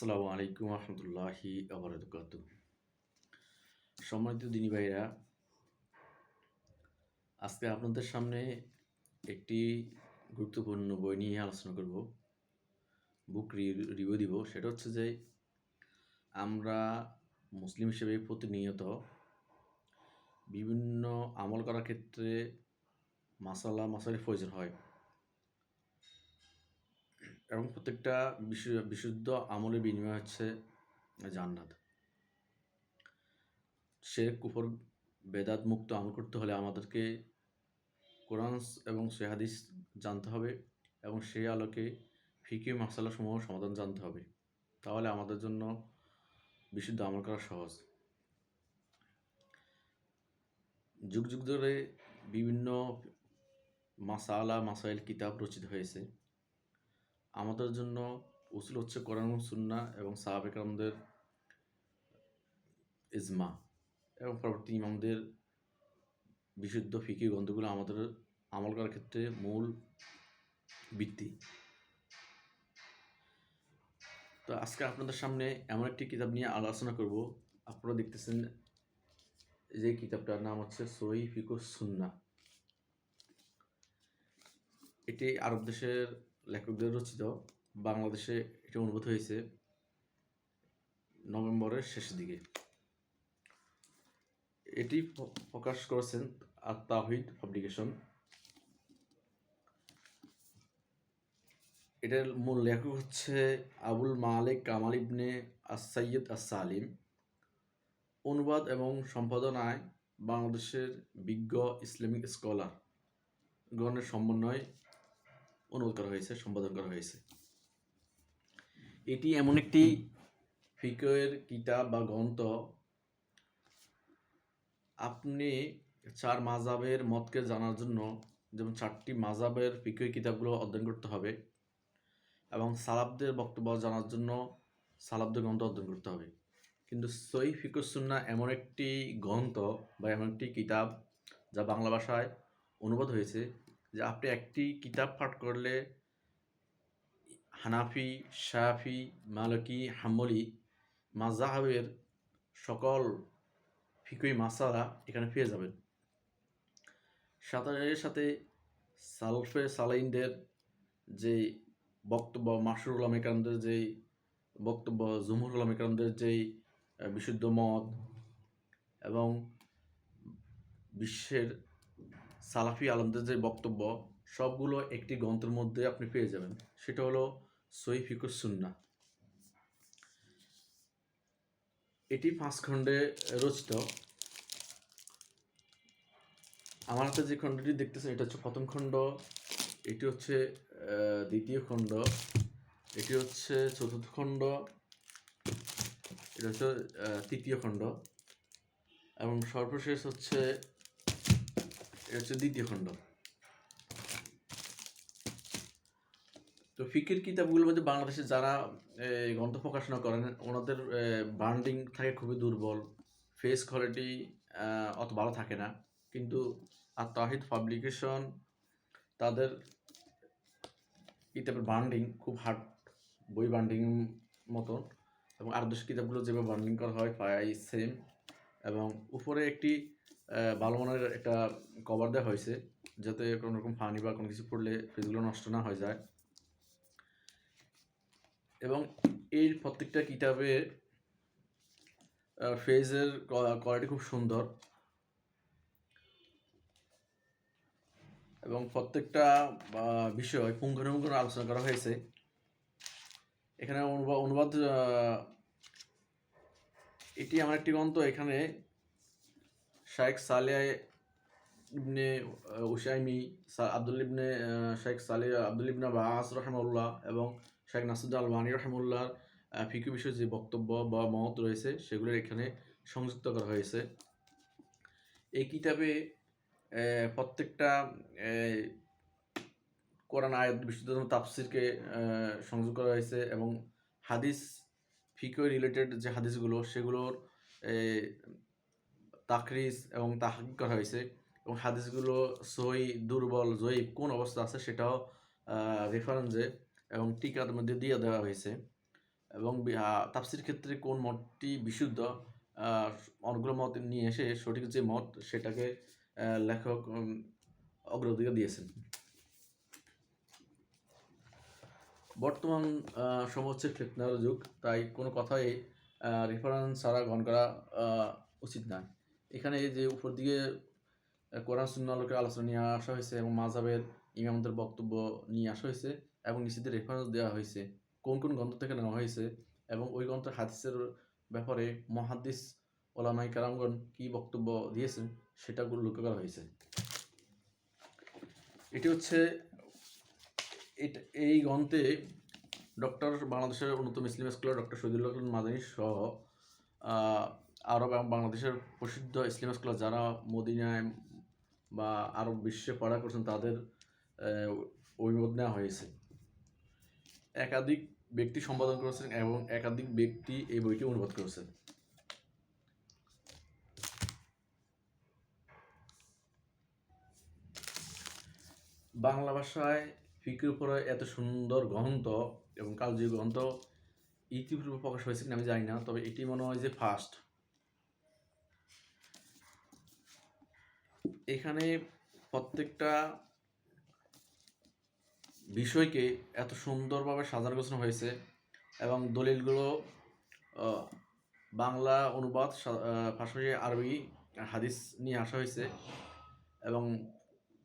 আসসালামু আলাইকুম রহমতুল্লাহি আবরাকাত সম্মানিত দিনী ভাইরা, আজকে আপনাদের সামনে একটি গুরুত্বপূর্ণ বই নিয়ে আলোচনা করব বুক রিভিউ দিব। সেটা হচ্ছে যে, আমরা মুসলিম হিসেবে প্রতিনিয়ত বিভিন্ন আমল করার ক্ষেত্রে মাসালা মাসালের প্রয়োজন হয়। এবং প্রত্যেকটা বিশু- বিশুদ্ধ আমলের বিনিময় হচ্ছে জান্নাত। সে কুফর, বেদাত মুক্ত আমল করতে হলে আমাদেরকে কোরআন এবং সেহাদিস জানতে হবে এবং সেই আলোকে ফিকি মশালা সমূহ সমাধান জানতে হবে। তাহলে আমাদের জন্য বিশুদ্ধ আমল করা সহজ। যুগ যুগ ধরে বিভিন্ন মাসালা, মাসাইল, কিতাব রচিত হয়েছে। আমাদের জন্য উসুল হচ্ছে কোরআন সুন্না এবং সাহাবেক আমাদের ইজমা এবং পরবর্তী ইমামদের বিশুদ্ধ ফিকি গ্রন্থগুলো আমাদের আমল করার ক্ষেত্রে মূল ভিত্তি। তো আজকে আপনাদের সামনে এমন একটি কিতাব নিয়ে আলোচনা করব। আপনারা দেখতেছেন যে কিতাবটার নাম হচ্ছে সহি ফিকুস সুন্না এটি আরব দেশের লেখকদের রচিত বাংলাদেশে এটি অনুভূত হয়েছে নভেম্বরের শেষের দিকে। এটি প্রকাশ করেছেন আর তাহিদ পাবলিকেশন। এটার মূল লেখক হচ্ছে আবুল মালিক কামাল ইবনে আস সালিম অনুবাদ এবং সম্পাদনায় বাংলাদেশের বিজ্ঞ ইসলামিক স্কলার। গণের সমন্বয় অনুবাদ করা হয়েছে সম্পাদন করা হয়েছে। এটি এমন একটি ফিকের কিতাব বা গ্রন্থ। আপনি চার মাজাবের মতকে জানার জন্য যেমন চারটি মাজাবের ফিকই কিতাবগুলো অধ্যয়ন করতে হবে এবং সালাবদের বক্তব্য জানার জন্য সালাবদের গ্রন্থ অধ্যয়ন করতে হবে। কিন্তু সই ফিকুসুন্না এমন একটি গ্রন্থ বা এমন একটি কিতাব যা বাংলা ভাষায় অনুবাদ হয়েছে যে আপনি একটি কিতাব পাঠ করলে হানাফি, শাফি, মালকি, হাম্বলি মাজাহাবের সকল ফিকুই মাসালা এখানে পেয়ে যাবেন। সাঁতারের সাথে সালফে সালাইনদের যে বক্তব্য মাসুর উলাম একরামদের যেই বক্তব্য জুমুর উলাম একরামদের যেই বিশুদ্ধ মত এবং বিশ্বের সালাফি আলমদের যে বক্তব্য, সবগুলো একটি গ্রন্থের মধ্যে আপনি পেয়ে যাবেন। সেটা হলো সই সুন্না এটি পাঁচ খণ্ডে রচিত। আমার হাতে যে খণ্ডটি দেখতেছেন, এটা হচ্ছে প্রথম খণ্ড, এটি হচ্ছে দ্বিতীয় খণ্ড, এটি হচ্ছে চতুর্থ খণ্ড, এটা হচ্ছে তৃতীয় খণ্ড, এবং সর্বশেষ হচ্ছে এটা হচ্ছে দ্বিতীয় খণ্ড। তো ফিকির কিতাবগুলোর মধ্যে বাংলাদেশে যারা গ্রন্থ প্রকাশনা করেন, ওনাদের বান্ডিং থাকে খুবই দুর্বল। ফেস কোয়ালিটি অত ভালো থাকে না। কিন্তু আর তাহিদ পাবলিকেশন তাদের কিতাবের বান্ডিং খুব হার্ড বই বান্ডিং মতন এবং আর দেশের কিতাবগুলো যেভাবে বান্ডিং করা হয়, প্রায় সেম এবং উপরে একটি ভালো মানের একটা কভার দেওয়া হয়েছে, যাতে কোনো রকম ফানি বা কোনো কিছু পড়লে পেজগুলো নষ্ট না হয়ে যায়। এবং এই প্রত্যেকটা কিতাবের ফেজের কোয়ালিটি খুব সুন্দর। এবং প্রত্যেকটা বিষয় পুঙ্খানুপুঙ্খ আলোচনা করা হয়েছে। এখানে অনুবাদ অনুবাদ এটি আমার একটি গ্রন্থ এখানে শাইখ সালে ইবনে উসাইমি আব্দুল ইবনে আহ, শেখ সালে আব্দুল ইবনে বাস রহমুল্লাহ এবং শেখ নাসুদ আলবানী রহমুল্লাহর ফিকু বিষয়ে যে বক্তব্য বা মত রয়েছে সেগুলো এখানে সংযুক্ত করা হয়েছে। এই কিতাবে প্রত্যেকটা কোরআন আয়াত বিশুদ্ধ তাফসিরকে সংযোগ করা হয়েছে এবং হাদিস ফিকো রিলেটেড যে হাদিসগুলো, সেগুলোর তাকরিজ এবং তাহকিক করা হয়েছে। এবং হাদিসগুলো সই দুর্বল, জয়ীব কোন অবস্থা আছে সেটাও রেফারেন্সে এবং টিকার মধ্যে দিয়ে দেওয়া হয়েছে। এবং তাফসির ক্ষেত্রে কোন মতটি বিশুদ্ধ অনেকগুলো মত নিয়ে এসে সঠিক যে মত সেটাকে লেখক অগ্রাধিকার দিয়েছেন। বর্তমান সময় হচ্ছে ফেতনার যুগ, তাই কোনো কথাই রেফারেন্স ছাড়া গ্রহণ করা উচিত না এখানে যে উপর দিকে কোরআন সুন্নালোকে আলোচনা নিয়ে আসা হয়েছে এবং মাঝাবের ইমামদের বক্তব্য নিয়ে আসা হয়েছে এবং নিচেতে রেফারেন্স দেওয়া হয়েছে, কোন কোন গ্রন্থ থেকে নেওয়া হয়েছে এবং ওই গ্রন্থের হাদিসের ব্যাপারে মহাদিস ওলামাই কারামগণ কি বক্তব্য দিয়েছেন, সেটাগুলো লক্ষ্য করা হয়েছে। এটি হচ্ছে এটা এই গ্রন্থে ডক্টর বাংলাদেশের অন্যতম Islam scholar doctor Shahidullah Khan Madani সহ আরব এবং বাংলাদেশের প্রসিদ্ধ ইসলাম স্কলার যারা মদিনায় বা আরব বিশ্বে পড়া করছেন তাদের অভিমত নেওয়া হয়েছে। একাধিক ব্যক্তি সম্পাদন করেছেন এবং একাধিক ব্যক্তি এই বইটি অনুবাদ করেছেন। বাংলা ভাষায় ফিকের উপরে এত সুন্দর গ্রন্থ এবং কালজয়ী গ্রন্থ ইতিপূর্বে প্রকাশ হয়েছে কিনা আমি জানি না, তবে এটি মনে হয় যে ফার্স্ট এখানে প্রত্যেকটা বিষয়কে এত সুন্দরভাবে সাজানো গোছানো হয়েছে এবং দলিলগুলো বাংলা অনুবাদ পাশাপাশি আরবি হাদিস নিয়ে আসা হয়েছে এবং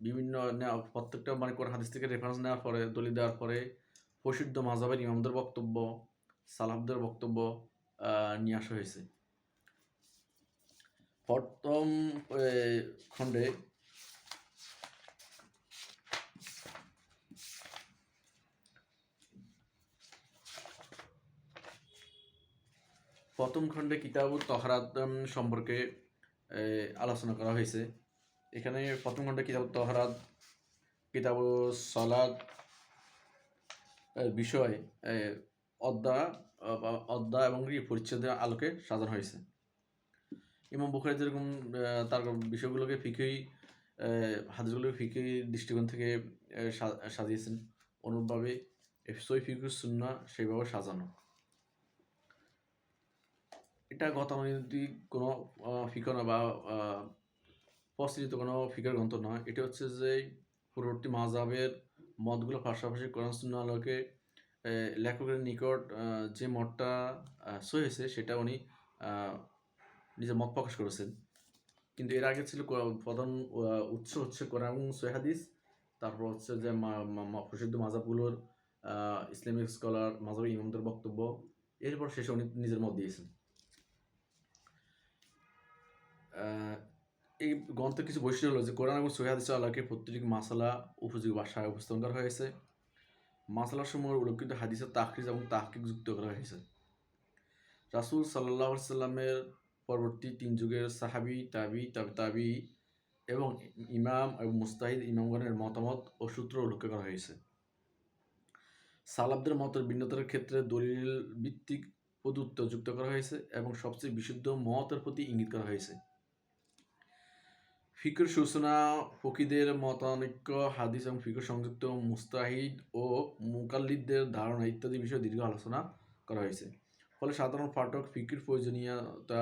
বিভিন্ন নেওয়া প্রত্যেকটা মানে কোরআন হাদিস থেকে রেফারেন্স নেওয়ার পরে, দলিল দেওয়ার পরে, প্রসিদ্ধ মাঝাবের ইমামদের বক্তব্য, সালাফদের বক্তব্য নিয়ে আসা হয়েছে। প্রথম খণ্ডে প্রথম খণ্ডে কিতাব তহরাত সম্পর্কে আলোচনা করা হয়েছে। এখানে প্রথম খণ্ডে কিতাবুত তহরাত, কিতাব সলাদ বিষয় বা অধ্যা এবং পরিচ্ছেদের আলোকে সাজানো হয়েছে। ইমাম বুখারি যেরকম তার বিষয়গুলোকে ফিকেই হাদিসগুলোকে ফিকেই দৃষ্টিকোণ থেকে সাজিয়েছেন। অনুরূপভাবে সই ফিকুর সুন্না সেইভাবে সাজানো। এটা গতানুগতিক কোনো ফিকনা বা প্রচলিত কোনো ফিকর গ্রন্থ নয়। এটা হচ্ছে যে, পূর্ববর্তী মাজাবের মতগুলো পাশাপাশি কোরআন সুন্নাহ আলোকে লেখকের নিকট যে মতটা হয়েছে, সেটা উনি নিজের মত প্রকাশ করেছেন। কিন্তু এর আগে ছিল প্রধান উৎস হচ্ছে কোরআন এবং সহি হাদিস। তারপর হচ্ছে যে প্রসিদ্ধ মাজাবগুলোর ইসলামিক স্কলার মাজাবি ইমামদের বক্তব্য, এরপর শেষে উনি নিজের মত দিয়েছেন। এই গ্রন্থের কিছু বৈশিষ্ট্য হলো যে কোরআন এবং হাদিস আল্লাহকে প্রত্যেকটি মাসালা উপযোগী ভাষায় উপস্থাপন করা হয়েছে। মাসালার সময় উল্লেখিত হাদিসের তাকরিজ এবং তাহকিক যুক্ত করা হয়েছে। রাসূল সাল্লাহ সাল্লামের পরবর্তী তিন যুগের সাহাবি, তাবি তাবি তাবি এবং ইমাম এবং মুস্তাহিদ ইমামগণের মতামত ও সূত্র উল্লেখ করা হয়েছে। সালাবদের মতের ভিন্নতার ক্ষেত্রে দলিল ভিত্তিক পদুত্ত যুক্ত করা হয়েছে এবং সবচেয়ে বিশুদ্ধ মতের প্রতি ইঙ্গিত করা হয়েছে। ফিকর সূচনা, ফকিদের মতানৈক্য, হাদিস এবং ফিকর সংযুক্ত মুস্তাহিদ ও মুকাল্লিদদের ধারণা ইত্যাদি বিষয়ে দীর্ঘ আলোচনা করা হয়েছে। ফলে সাধারণ পাঠক ফিকির প্রয়োজনীয়তা,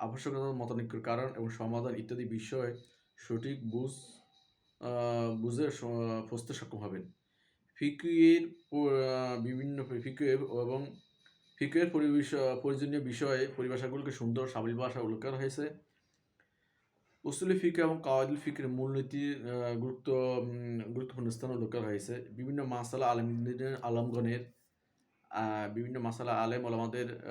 আবশ্যকতা, মতানৈক্যের কারণ এবং সমাধান ইত্যাদি বিষয়ে সঠিক বুঝ বুঝে বুঝতে সক্ষম হবেন। ফিকির বিভিন্ন ফিকির এবং ফিকের পরিবেশ, প্রয়োজনীয় বিষয়ে পরিভাষাগুলোকে সুন্দর সাবলীল ভাষা উল্লেখ করা হয়েছে। উসুলি ফিক এবং কাওয়াদুল ফিকের মূলনীতির গুরুত্ব গুরুত্বপূর্ণ স্থান উল্লেখ করা হয়েছে। বিভিন্ন মাসালা আলমদিনের আলমগণের বিভিন্ন মাসালা আলেম আহ,